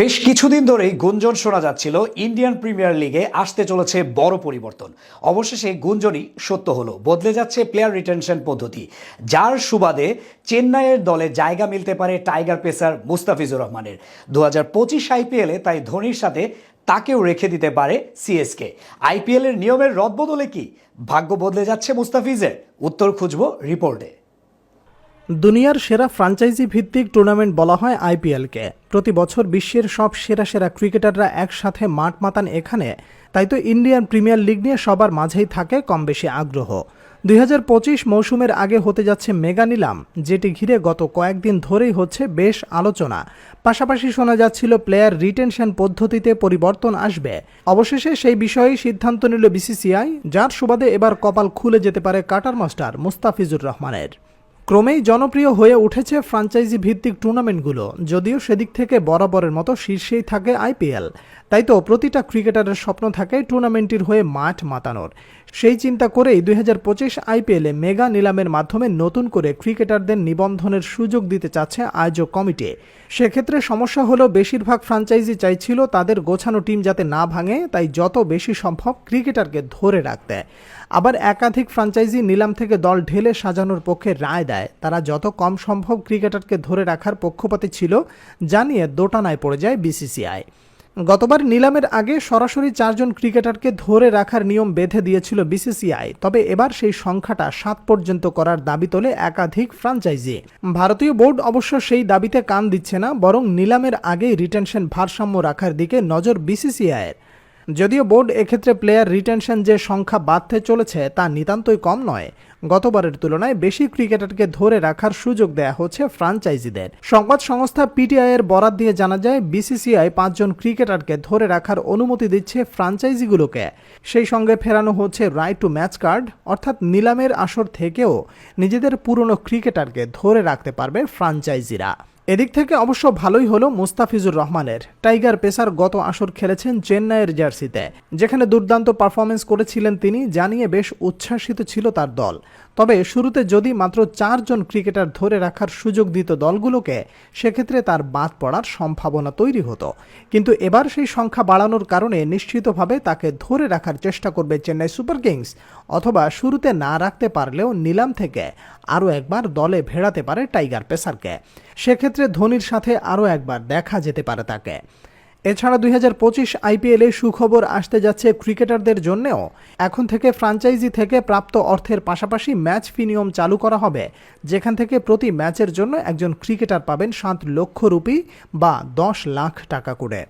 বেশ কিছুদিন ধরেই গুঞ্জন শোনা যাচ্ছিল, ইন্ডিয়ান প্রিমিয়ার লিগে আসতে চলেছে বড় পরিবর্তন। অবশেষে গুঞ্জনই সত্য হলো, বদলে যাচ্ছে প্লেয়ার রিটেনশন পদ্ধতি। যার সুবাদে চেন্নাইয়ের দলে জায়গা মিলতে পারে টাইগার পেসার মুস্তাফিজুর রহমানের। দু হাজার পঁচিশ আইপিএলে তাই ধোনির সাথে তাকেও রেখে দিতে পারে সিএসকে আইপিএলের নিয়মের রদবদলে কি? ভাগ্য বদলে যাচ্ছে মুস্তাফিজের? উত্তর খুঁজব রিপোর্টে। দুনিয়ার সেরা ফ্রাঞ্চাইজি ভিত্তিক টুর্নামেন্ট বলা হয় আইপিএলকে প্রতি বছর বিশ্বের সব সেরা সেরা ক্রিকেটাররা একসাথে মাঠ মাতান এখানে, তাই তো ইন্ডিয়ান প্রিমিয়ার লিগ নিয়ে সবার মাঝেই থাকে কম বেশি আগ্রহ। দুই হাজার পঁচিশ মৌসুমের আগে হতে যাচ্ছে মেগা নিলাম, যেটি ঘিরে গত কয়েকদিন ধরেই হচ্ছে বেশ আলোচনা। পাশাপাশি শোনা যাচ্ছিল প্লেয়ার রিটেনশন পদ্ধতিতে পরিবর্তন আসবে। অবশেষে সেই বিষয়েই সিদ্ধান্ত নিল বিসিসিআই যার সুবাদে এবার কপাল খুলে যেতে পারে কাটার মাস্টার মুস্তাফিজুর রহমানের। ক্রমেই জনপ্রিয় হয়ে উঠেছে ফ্রাঞ্চাইজি ভিত্তিক টুর্নামেন্টগুলো, যদিও সেদিক থেকে বরাবরের মতো শীর্ষেই থাকে আইপিএল। তাই তো প্রতিটা ক্রিকেটারের স্বপ্ন থাকে টুর্নামেন্টটির হয়ে মাঠ মাতানোর। সেই চিন্তা করেই দুই হাজার পঁচিশ আইপিএলে মেগা নিলামের মাধ্যমে নতুন করে ক্রিকেটারদের নিবন্ধনের সুযোগ দিতে চাচ্ছে আয়োজক কমিটি। সেক্ষেত্রে সমস্যা হলো বেশিরভাগ ফ্রাঞ্চাইজি চাইছিল তাদের গোছানো টিম যাতে না ভাঙে, তাই যত বেশি সম্ভব ক্রিকেটারকে ধরে রাখতে। আবার একাধিক ফ্রাঞ্চাইজি নিলাম থেকে দল ঢেলে সাজানোর পক্ষে রায় দেয়। তারা যত কম সম্ভব ক্রিকেটারকে ধরে রাখার পক্ষপাতী ছিল, জানিয়ে দোটানায় পড়ে যায় বিসিসিআই। গতবার নিলামের আগে সরাসরি চারজন ক্রিকেটারকে ধরে রাখার নিয়ম বেঁধে দিয়েছিল বিসিসিআই, তবে এবার সেই সংখ্যাটা সাত পর্যন্ত করার দাবি তোলে একাধিক ফ্রাঞ্চাইজি। ভারতীয় বোর্ড অবশ্য সেই দাবিতে কান দিচ্ছে না, বরং নিলামের আগেই রিটেনশন ভারসাম্য রাখার দিকে নজর বিসিসিআইয়ের। যদিও বোর্ড এক্ষেত্রে প্লেয়ার রিটেনশন যে সংখ্যা বাড়তে চলেছে তা নিতান্তই কম নয়। গতবারের তুলনায় বেশি ক্রিকেটারকে ধরে রাখার সুযোগ দেয়া হচ্ছে ফ্রাঞ্চাইজিদের। সংবাদ সংস্থা পিটিআই এর বরাত দিয়ে জানা যায়, বিসিসিআই পাঁচজন ক্রিকেটারকে ধরে রাখার অনুমতি দিচ্ছে ফ্রাঞ্চাইজিগুলোকে। সেই সঙ্গে ফেরানো হচ্ছে রাইট টু ম্যাচ কার্ড অর্থাৎ নিলামের আসর থেকেও নিজেদের পুরনো ক্রিকেটারকে ধরে রাখতে পারবে ফ্রাঞ্চাইজিরা। এদিক থেকে অবশ্য ভালোই হলো মুস্তাফিজুর রহমানের। টাইগার পেসার গত আসর খেলেছেন চেন্নাইয়ের জার্সিতে। যেখানে দুর্দান্ত পারফরমেন্স করেছিলেন তিনি, জানিয়ে বেশ উচ্ছ্বাসিত ছিল তার দল। তবে শুরুতে যদি মাত্র চারজন ক্রিকেটার ধরে রাখার সুযোগ দিত দলগুলোকে, সেক্ষেত্রে তার বাদ পড়ার সম্ভাবনা তৈরি হতো। কিন্তু এবার সেই সংখ্যা বাড়ানোর কারণে নিশ্চিতভাবে তাকে ধরে রাখার চেষ্টা করবে চেন্নাই সুপার কিংস, অথবা শুরুতে না রাখতে পারলেও নিলাম থেকে আরও একবার দলে ভেড়াতে পারে টাইগার পেসারকে। সেক্ষেত্রে ধোনির সাথে আরও একবার দেখা যেতে পারে তাকে। এছাড়া দুই হাজার পঁচিশ আইপিএলে সুখবর আসতে যাচ্ছে ক্রিকেটারদের জন্যেও। এখন থেকে ফ্রাঞ্চাইজি থেকে প্রাপ্ত অর্থের পাশাপাশি ম্যাচ ফি নিয়ম চালু করা হবে। যেখান থেকে প্রতি ম্যাচের জন্য একজন ক্রিকেটার পাবেন সাত লক্ষ রুপি বা দশ লাখ টাকা করে।